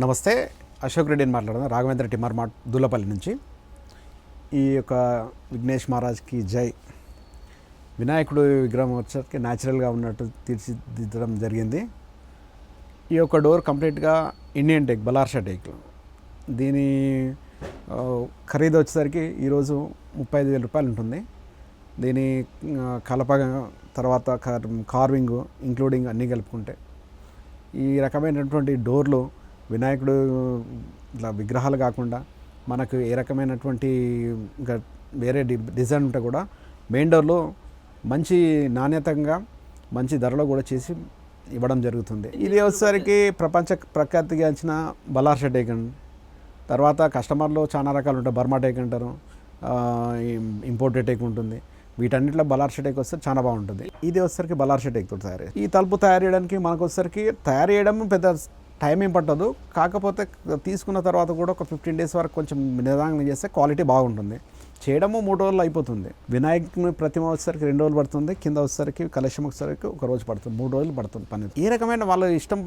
నమస్తే అశోక్ రెడ్డిని మాట్లాడదాం రాఘవేంద్ర టిమ్మర్ మార్ట్ దుల్లపల్లి నుంచి. ఈ యొక్క విఘ్నేష్ మహారాజ్కి జై. వినాయకుడు విగ్రహం వచ్చేసరికి న్యాచురల్గా ఉన్నట్టు తీర్చిదిద్దడం జరిగింది. ఈ యొక్క డోర్ కంప్లీట్గా ఇండియన్ టేక్ బలార్షా టేక్ దీని ఖరీదు వచ్చేసరికి ఈరోజు ముప్పై ఐదు వేల రూపాయలు ఉంటుంది. దీని కలప తర్వాత కార్వింగ్ ఇంక్లూడింగ్ అన్నీ కలుపుకుంటే. ఈ రకమైనటువంటి డోర్లు వినాయకుడు ఇట్లా విగ్రహాలు కాకుండా మనకు ఏ రకమైనటువంటి ఇంకా వేరే డి డిజైన్ ఉంటే కూడా మెయిన్ డోర్లో మంచి నాణ్యతంగా మంచి ధరలో కూడా చేసి ఇవ్వడం జరుగుతుంది. ఇది వచ్చేసరికి ప్రపంచ ప్రఖ్యాతిగాంచిన బలార్ష టేక్ తర్వాత కస్టమర్లో చాలా రకాలు ఉంటాయి. బర్మా టేక్ అంటారు. ఇంపోర్టెడ్ టేక్ ఉంటుంది. వీటన్నిటిలో బలార్ష టేక్ వస్తే చాలా బాగుంటుంది. ఇది వచ్చేసరికి బలార్ష టేక్తో తయారు ఈ తలుపు తయారు చేయడానికి మనకు వచ్చేసరికి తయారు చేయడం పెద్ద టైం ఏం పట్టదు. కాకపోతే తీసుకున్న తర్వాత కూడా ఒక ఫిఫ్టీన్ డేస్ వరకు కొంచెం నిదానంగా చేస్తే క్వాలిటీ బాగుంటుంది. చేయడము మూడు రోజులు అయిపోతుంది. వినాయకుని ప్రతిమ వచ్చేసరికి రెండు రోజులు పడుతుంది. కింద వచ్చేసరికి కలశం వచ్చేసరికి ఒక రోజు పడుతుంది. మూడు రోజులు పడుతుంది పని. ఏ రకమైన వాళ్ళ ఇష్టం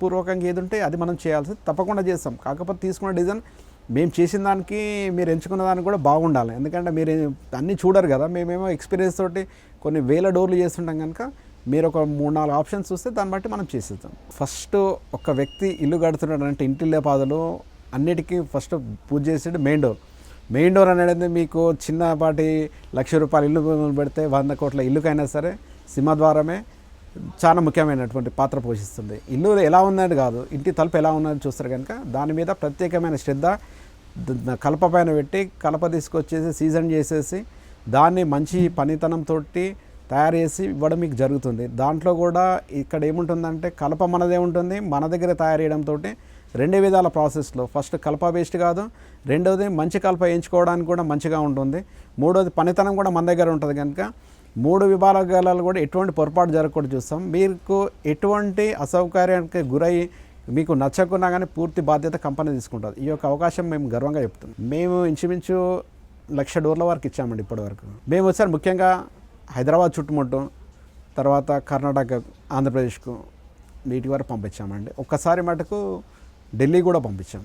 పూర్వకంగా ఏది ఉంటే అది మనం చేయాల్సి తప్పకుండా చేస్తాం. కాకపోతే తీసుకున్న డిజైన్ మేము చేసిన దానికి మీరు ఎంచుకున్న దానికి కూడా బాగుండాలి. ఎందుకంటే మీరు అన్నీ చూడరు కదా. మేమేమో ఎక్స్పీరియన్స్ తోటి కొన్ని వేల డోర్లు చేస్తుంటాం కనుక మీరు ఒక మూడు నాలుగు ఆప్షన్స్ చూస్తే దాన్ని బట్టి మనం చేసేద్దాం. ఫస్ట్ ఒక వ్యక్తి ఇల్లు కడుతున్నాడు అంటే ఇంటిల్లే పాదలు అన్నిటికీ ఫస్ట్ పూజ చేసేది మెయిన్ డోర్. మెయిన్ డోర్ అనేది మీకు చిన్నపాటి లక్ష రూపాయలు ఇల్లు పెడితే వంద కోట్ల ఇల్లుకైనా సరే సింహద్వారమే చాలా ముఖ్యమైనటువంటి పాత్ర పోషిస్తుంది. ఇల్లు ఎలా ఉన్నది కాదు ఇంటి తలుపు ఎలా ఉన్నది చూస్తారు కనుక దాని మీద ప్రత్యేకమైన శ్రద్ధ కలప పైన పెట్టి కలప తీసుకొచ్చేసి సీజన్ చేసేసి దాన్ని మంచి పనితనంతో తయారు చేసి ఇవ్వడం మీకు జరుగుతుంది. దాంట్లో కూడా ఇక్కడ ఏముంటుందంటే కలప మనదే ఉంటుంది. మన దగ్గర తయారు చేయడంతో రెండు విధాల ప్రాసెస్లో. ఫస్ట్ కలప వేస్ట్ కాదు. రెండవది మంచి కలప ఎంచుకోవడానికి కూడా మంచిగా ఉంటుంది. మూడోది పనితనం కూడా మన దగ్గర ఉంటుంది కనుక. మూడు విభాగాలలో కూడా ఎటువంటి పొరపాటు జరగకూడదు చూస్తాం. మీకు ఎటువంటి అసౌకర్యానికి గురై మీకు నచ్చకున్నా కానీ పూర్తి బాధ్యత కంపెనీ తీసుకుంటుంది. ఈ యొక్క అవకాశం మేము గర్వంగా చెప్తున్నాం. మేము ఇంచుమించు లక్ష డోర్ల వరకు ఇచ్చామండి ఇప్పటివరకు. మేము వచ్చారు ముఖ్యంగా హైదరాబాద్ చుట్టుముట్టు తర్వాత కర్ణాటక ఆంధ్రప్రదేశ్కు నీటి వరకు పంపించామండి. ఒక్కసారి మటుకు ఢిల్లీ కూడా పంపించాం.